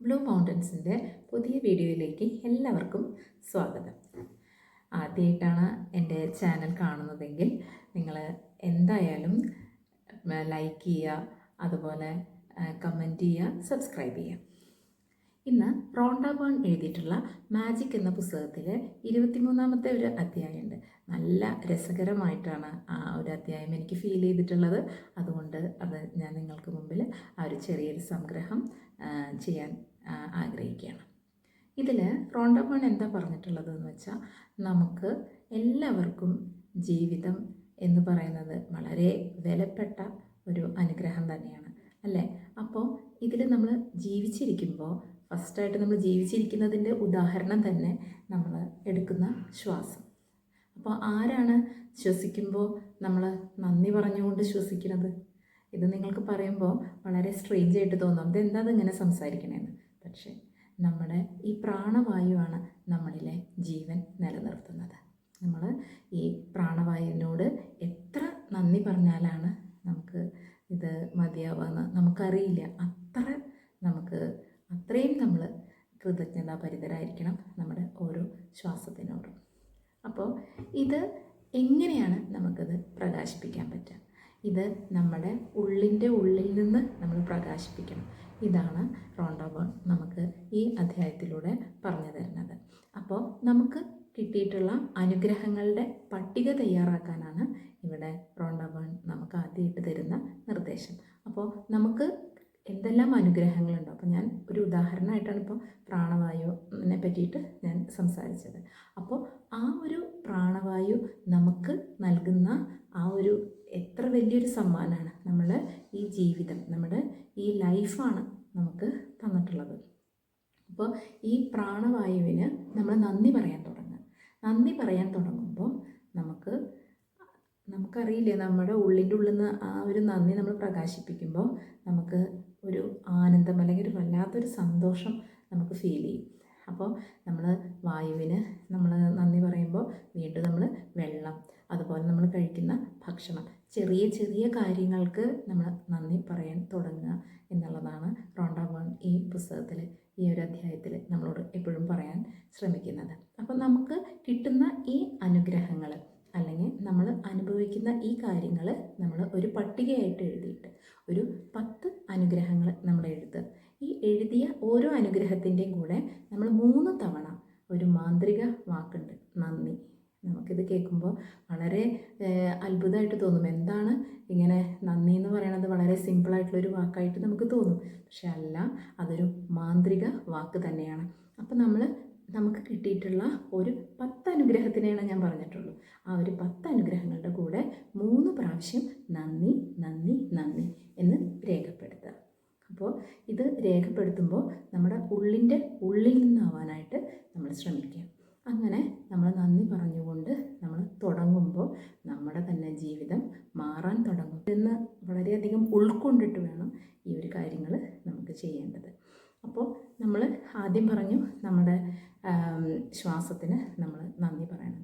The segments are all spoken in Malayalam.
ബ്ലൂ മൗണ്ടൻസിന്റെ പുതിയ വീഡിയോയിലേക്ക് എല്ലാവർക്കും സ്വാഗതം. ആദ്യമായിട്ടാണ് എന്റെ ചാനൽ കാണുന്നതെങ്കിൽ നിങ്ങൾ എന്തായാലും ലൈക്ക് ചെയ്യുക അതുപോലെ കമന്റ് ചെയ്യുക സബ്സ്ക്രൈബ് ചെയ്യുക. ഇന്ന് റോണ്ട ബേൺ എഴുതിയിട്ടുള്ള മാജിക് എന്ന പുസ്തകത്തിലെ ഇരുപത്തിമൂന്നാമത്തെ ഒരു അധ്യായമുണ്ട്. നല്ല രസകരമായിട്ടാണ് ആ ഒരു അധ്യായം എനിക്ക് ഫീൽ ചെയ്തിട്ടുള്ളത്. അതുകൊണ്ട് അത് ഞാൻ നിങ്ങൾക്ക് മുമ്പിൽ ആ ഒരു ചെറിയൊരു സംഗ്രഹം ചെയ്യാൻ ആഗ്രഹിക്കുകയാണ്. ഇതിൽ റോണ്ടബേൺ എന്താ പറഞ്ഞിട്ടുള്ളത് എന്ന് വെച്ചാൽ നമുക്ക് എല്ലാവർക്കും ജീവിതം എന്ന് പറയുന്നത് വളരെ വിലപ്പെട്ട ഒരു അനുഗ്രഹം തന്നെയാണ് അല്ലേ? അപ്പോൾ ഇതിൽ നമ്മൾ ജീവിച്ചിരിക്കുമ്പോൾ ഫസ്റ്റായിട്ട് നമ്മൾ ജീവിച്ചിരിക്കുന്നതിന്റെ ഉദാഹരണം തന്നെ നമ്മൾ എടുക്കുന്ന ശ്വാസം. അപ്പോൾ ആരാണ് ശ്വസിക്കുമ്പോൾ നമ്മൾ നന്ദി പറഞ്ഞുകൊണ്ട് ശ്വസിക്കുന്നത്? ഇത് നിങ്ങൾക്ക് പറയുമ്പോൾ വളരെ സ്ട്രേഞ്ച് ആയിട്ട് തോന്നും. ഇതെന്താ അതിങ്ങനെ സംസാരിക്കണേന്ന്? പക്ഷേ നമ്മുടെ ഈ പ്രാണവായുവാണ് നമ്മളിലെ ജീവൻ നിലനിർത്തുന്നത്. നമ്മൾ ഈ പ്രാണവായുവിനോട് എത്ര നന്ദി പറഞ്ഞാലാണ് നമുക്ക് ഇത് മതിയാവുക നമുക്കറിയില്ല. അത്ര നമുക്ക് അത്രയും നമ്മൾ കൃതജ്ഞതാപരിതരായിരിക്കണം നമ്മുടെ ഓരോ ശ്വാസത്തിനോടും. അപ്പോൾ ഇത് എങ്ങനെയാണ് നമുക്കത് പ്രകാശിപ്പിക്കാൻ പറ്റുക? ഇത് നമ്മുടെ ഉള്ളിന്റെ ഉള്ളിൽ നിന്ന് നമ്മൾ പ്രകാശിപ്പിക്കണം. ഇതാണ് റോണ്ടോബോൺ നമുക്ക് ഈ അധ്യായത്തിലൂടെ പറഞ്ഞു തരുന്നത്. അപ്പോൾ നമുക്ക് കിട്ടിയിട്ടുള്ള അനുഗ്രഹങ്ങളുടെ പട്ടിക തയ്യാറാക്കാനാണ് ഇവിടെ റോണ്ടോബോൺ നമുക്ക് ആദ്യമായിട്ട് തരുന്ന നിർദ്ദേശം. അപ്പോൾ നമുക്ക് എന്തെല്ലാം അനുഗ്രഹങ്ങളുണ്ടോ? അപ്പോൾ ഞാൻ ഒരു ഉദാഹരണമായിട്ടാണ് ഇപ്പോൾ പ്രാണവായുവിനെ പറ്റിയിട്ട് ഞാൻ സംസാരിച്ചത്. അപ്പോൾ ആ ഒരു പ്രാണവായു നമുക്ക് നൽകുന്ന ആ ഒരു എത്ര വലിയൊരു സമ്മാനമാണ് നമ്മൾ ഈ ജീവിതം നമ്മുടെ ഈ ലൈഫാണ് നമുക്ക് തന്നിട്ടുള്ളത്. അപ്പോൾ ഈ പ്രാണവായുവിന് നമ്മൾ നന്ദി പറയാൻ തുടങ്ങുക. നന്ദി പറയാൻ തുടങ്ങുമ്പോൾ നമുക്ക് നമുക്കറിയില്ലേ നമ്മുടെ ഉള്ളിന്റെ ഉള്ളിൽ നിന്ന് ആ ഒരു നന്ദി നമ്മൾ പ്രകാശിപ്പിക്കുമ്പോൾ നമുക്ക് ഒരു ആനന്ദം അല്ലെങ്കിൽ ഒരു വല്ലാത്തൊരു സന്തോഷം നമുക്ക് ഫീൽ ചെയ്യും. അപ്പോൾ നമ്മൾ വായുവിന് നമ്മൾ നന്ദി പറയുമ്പോൾ വീണ്ടും നമ്മൾ വെള്ളം അതുപോലെ നമ്മൾ കഴിക്കുന്ന ഭക്ഷണം ചെറിയ ചെറിയ കാര്യങ്ങൾക്ക് നമ്മൾ നന്ദി പറയാൻ തുടങ്ങുക എന്നുള്ളതാണ് റോണ്ടാബോൺ ഈ പുസ്തകത്തിൽ ഈ ഒരു അധ്യായത്തിൽ നമ്മളോട് എപ്പോഴും പറയാൻ ശ്രമിക്കുന്നത്. അപ്പോൾ നമുക്ക് കിട്ടുന്ന ഈ അനുഗ്രഹങ്ങൾ അല്ലെങ്കിൽ നമ്മൾ അനുഭവിക്കുന്ന ഈ കാര്യങ്ങൾ നമ്മൾ ഒരു പട്ടികയായിട്ട് എഴുതിയിട്ട് ഒരു പത്ത് അനുഗ്രഹങ്ങൾ നമ്മൾ എഴുതുക ഓരോ അനുഗ്രഹത്തിന്റെയും കൂടെ നമ്മൾ മൂന്ന് തവണ ഒരു മാന്ത്രിക വാക്കുണ്ട് നന്ദി. നമുക്കിത് കേൾക്കുമ്പോൾ വളരെ അത്ഭുതമായിട്ട് തോന്നും. എന്താണ് ഇങ്ങനെ നന്ദി എന്ന് പറയുന്നത് വളരെ സിമ്പിളായിട്ടുള്ളൊരു വാക്കായിട്ട് നമുക്ക് തോന്നും. പക്ഷെ അല്ല അതൊരു മാന്ത്രിക വാക്ക് തന്നെയാണ്. അപ്പം നമ്മൾ നമുക്ക് കിട്ടിയിട്ടുള്ള ഒരു പത്ത് അനുഗ്രഹത്തിനെയാണ് ഞാൻ പറഞ്ഞിട്ടുള്ളൂ. ആ ഒരു പത്ത് അനുഗ്രഹങ്ങളുടെ കൂടെ മൂന്ന് പ്രാവശ്യം നന്ദി നന്ദി നന്ദി എന്ന് രേഖപ്പെടുത്തുക അപ്പോൾ ഇത് രേഖപ്പെടുത്തുമ്പോൾ നമ്മുടെ ഉള്ളിന്റെ ഉള്ളിൽ നിന്നാവാനായിട്ട് നമ്മൾ ശ്രമിക്കുക. അങ്ങനെ നമ്മൾ നന്ദി പറഞ്ഞുകൊണ്ട് നമ്മൾ തുടങ്ങുമ്പോൾ നമ്മുടെ തന്നെ ജീവിതം മാറാൻ തുടങ്ങും. എന്ന് വളരെയധികം ഉൾക്കൊണ്ടിട്ട് വേണം ഈ ഒരു കാര്യങ്ങൾ നമുക്ക് ചെയ്യേണ്ടത്. അപ്പോൾ നമ്മൾ ആദ്യം പറഞ്ഞു നമ്മുടെ ശ്വാസത്തിന് നമ്മൾ നന്ദി പറയണം.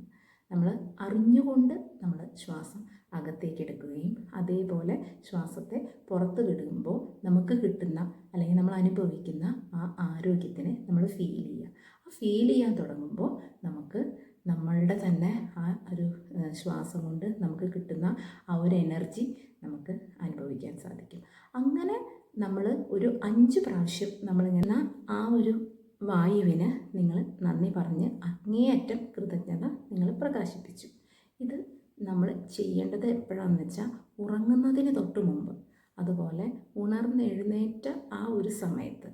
നമ്മൾ അറിഞ്ഞുകൊണ്ട് നമ്മൾ ശ്വാസം അകത്തേക്ക് എടുക്കുകയും അതേപോലെ ശ്വാസത്തെ പുറത്ത് വിടുമ്പോൾ നമുക്ക് കിട്ടുന്ന അല്ലെങ്കിൽ നമ്മൾ അനുഭവിക്കുന്ന ആ ആരോഗ്യത്തിനെ നമ്മൾ ഫീൽ ചെയ്യുക. ആ ഫീൽ ചെയ്യാൻ തുടങ്ങുമ്പോൾ നമുക്ക് നമ്മളുടെ തന്നെ ആ ഒരു ശ്വാസം കൊണ്ട് നമുക്ക് കിട്ടുന്ന ആ ഒരു എനർജി നമുക്ക് അനുഭവിക്കാൻ സാധിക്കും. അങ്ങനെ നമ്മൾ ഒരു അഞ്ച് പ്രാവശ്യം നമ്മളിങ്ങനെ ആ ഒരു വായുവിന് നിങ്ങൾ നന്ദി പറഞ്ഞ് അങ്ങേയറ്റം കൃതജ്ഞത നിങ്ങൾ പ്രകാശിപ്പിച്ചു. ഇത് നമ്മൾ ചെയ്യേണ്ടത് എപ്പോഴാണെന്ന് വെച്ചാൽ ഉറങ്ങുന്നതിന് തൊട്ട് മുമ്പ്. അതുപോലെ ഉണർന്നെഴുന്നേറ്റ ആ ഒരു സമയത്ത്.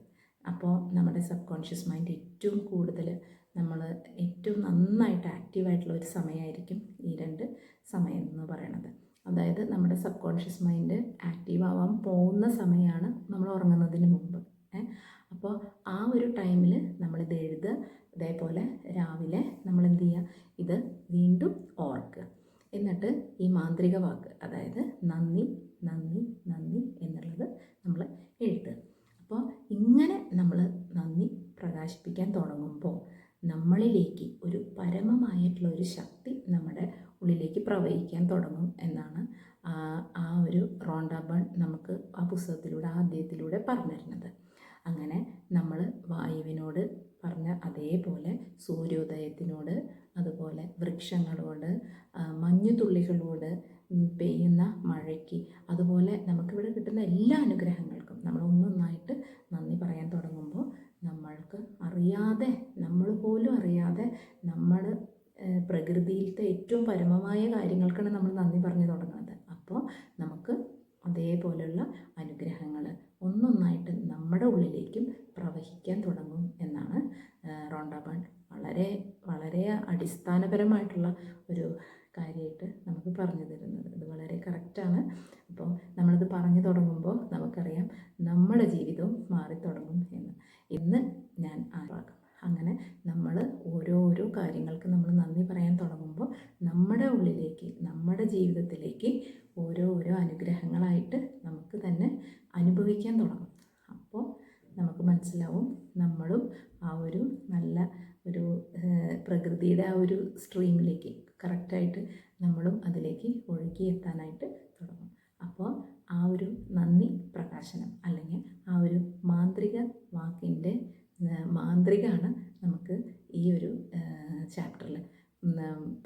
അപ്പോൾ നമ്മുടെ സബ് കോൺഷ്യസ് മൈൻഡ് ഏറ്റവും കൂടുതൽ നമ്മൾ ഏറ്റവും നന്നായിട്ട് ആക്റ്റീവായിട്ടുള്ള ഒരു സമയമായിരിക്കും ഈ രണ്ട് സമയം എന്ന് പറയണത്. അതായത് നമ്മുടെ സബ് കോൺഷ്യസ് മൈൻഡ് ആക്റ്റീവ് ആവാൻ പോകുന്ന സമയമാണ് നമ്മൾ ഉറങ്ങുന്നതിന് മുമ്പ്. അപ്പോൾ ആ ഒരു ടൈമിൽ നമ്മളിത് എഴുതുക അതേപോലെ രാവിലെ നമ്മൾ എന്ത് ചെയ്യുക ഇത് വീണ്ടും ഓർക്കുക. എന്നിട്ട് ഈ മാന്ത്രിക വാക്ക് അതായത് നന്ദി നന്ദി നന്ദി എന്നുള്ളത് നമ്മൾ എഴുതുക. അപ്പോൾ ഇങ്ങനെ നമ്മൾ നന്ദി പ്രകാശിപ്പിക്കാൻ തുടങ്ങുമ്പോൾ നമ്മളിലേക്ക് ഒരു പരമമായിട്ടുള്ള ഒരു ശക്തി നമ്മുടെ ഉള്ളിലേക്ക് പ്രവഹിക്കാൻ തുടങ്ങും എന്നാണ് ആ ആ ഒരു റോണ്ടാബൺ നമുക്ക് ആ പുസ്തകത്തിലൂടെ ആ അദ്ദേഹത്തിലൂടെ പറഞ്ഞു തരുന്നത്. അങ്ങനെ നമ്മൾ വായുവിനോട് പറഞ്ഞ അതേപോലെ സൂര്യോദയത്തിനോട് അതുപോലെ വൃക്ഷങ്ങളോട് മഞ്ഞുതുള്ളികളോട് പെയ്യുന്ന മഴയ്ക്ക് അതുപോലെ നമുക്കിവിടെ കിട്ടുന്ന എല്ലാ അനുഗ്രഹങ്ങൾക്കും നമ്മൾ ഒന്നൊന്നായിട്ട് നന്ദി പറയാൻ തുടങ്ങുമ്പോൾ നമ്മൾക്ക് അറിയാതെ നമ്മൾ പോലും അറിയാതെ നമ്മൾ പ്രകൃതിയിലത്തെ ഏറ്റവും പരമമായ കാര്യങ്ങൾക്കാണ് നമ്മൾ നന്ദി പറഞ്ഞു തുടങ്ങുന്നത്. അപ്പോൾ നമുക്ക് ഒന്നൊന്നായിട്ട് നമ്മുടെ ഉള്ളിലേക്കും പ്രവഹിക്കാൻ തുടങ്ങും എന്നാണ് റോണ്ടാബൺ വളരെ വളരെ അടിസ്ഥാനപരമായിട്ടുള്ള ഒരു കാര്യമായിട്ട് നമുക്ക് പറഞ്ഞു തരുന്നത്. അത് വളരെ കറക്റ്റാണ് അപ്പോൾ നമ്മളിത് പറഞ്ഞു തുടങ്ങുമ്പോൾ നമുക്കറിയാം നമ്മുടെ ജീവിതവും മാറി തുടങ്ങും എന്ന്. ഇന്ന് ഞാൻ ആവാകം അങ്ങനെ നമ്മൾ ഓരോരോ കാര്യങ്ങൾക്ക് നമ്മൾ നന്ദി പറയാൻ തുടങ്ങുമ്പോൾ നമ്മുടെ ഉള്ളിലേക്ക് നമ്മുടെ ജീവിതത്തിലേക്ക് ഓരോ ഓരോ അനുഗ്രഹങ്ങളായിട്ട് നമുക്ക് തന്നെ അനുഭവിക്കാൻ തുടങ്ങും. നമുക്ക് മനസ്സിലാവും. നമ്മളും ആ ഒരു നല്ല ഒരു പ്രകൃതിയുടെ ആ ഒരു സ്ട്രീമിലേക്ക് കറക്റ്റായിട്ട് നമ്മളും അതിലേക്ക് ഒഴുകി എത്താനായിട്ട് തുടങ്ങും. അപ്പോൾ ആ ഒരു നന്ദി പ്രകാശനം അല്ലെങ്കിൽ ആ ഒരു മാന്ത്രിക വാക്കിന്റെ മാന്ത്രികമാണ് നമുക്ക് ഈ ഒരു ചാപ്റ്ററിൽ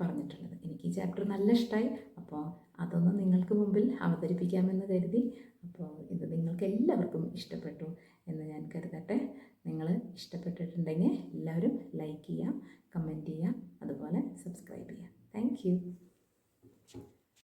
പറഞ്ഞിട്ടുള്ളത്. എനിക്ക് ഈ ചാപ്റ്റർ നല്ല ഇഷ്ടമായി അപ്പോൾ അതൊന്ന് അവതരിപ്പിക്കാമെന്ന് കരുതി. അപ്പോൾ ഇത് നിങ്ങൾക്ക് എല്ലാവർക്കും ഇഷ്ടപ്പെട്ടു എന്ന് ഞാൻ കരുതട്ടെ. നിങ്ങൾ ഇഷ്ടപ്പെട്ടിട്ടുണ്ടെങ്കിൽ എല്ലാവരും ലൈക്ക് ചെയ്യുക കമന്റ് ചെയ്യുക അതുപോലെ സബ്സ്ക്രൈബ് ചെയ്യുക. താങ്ക്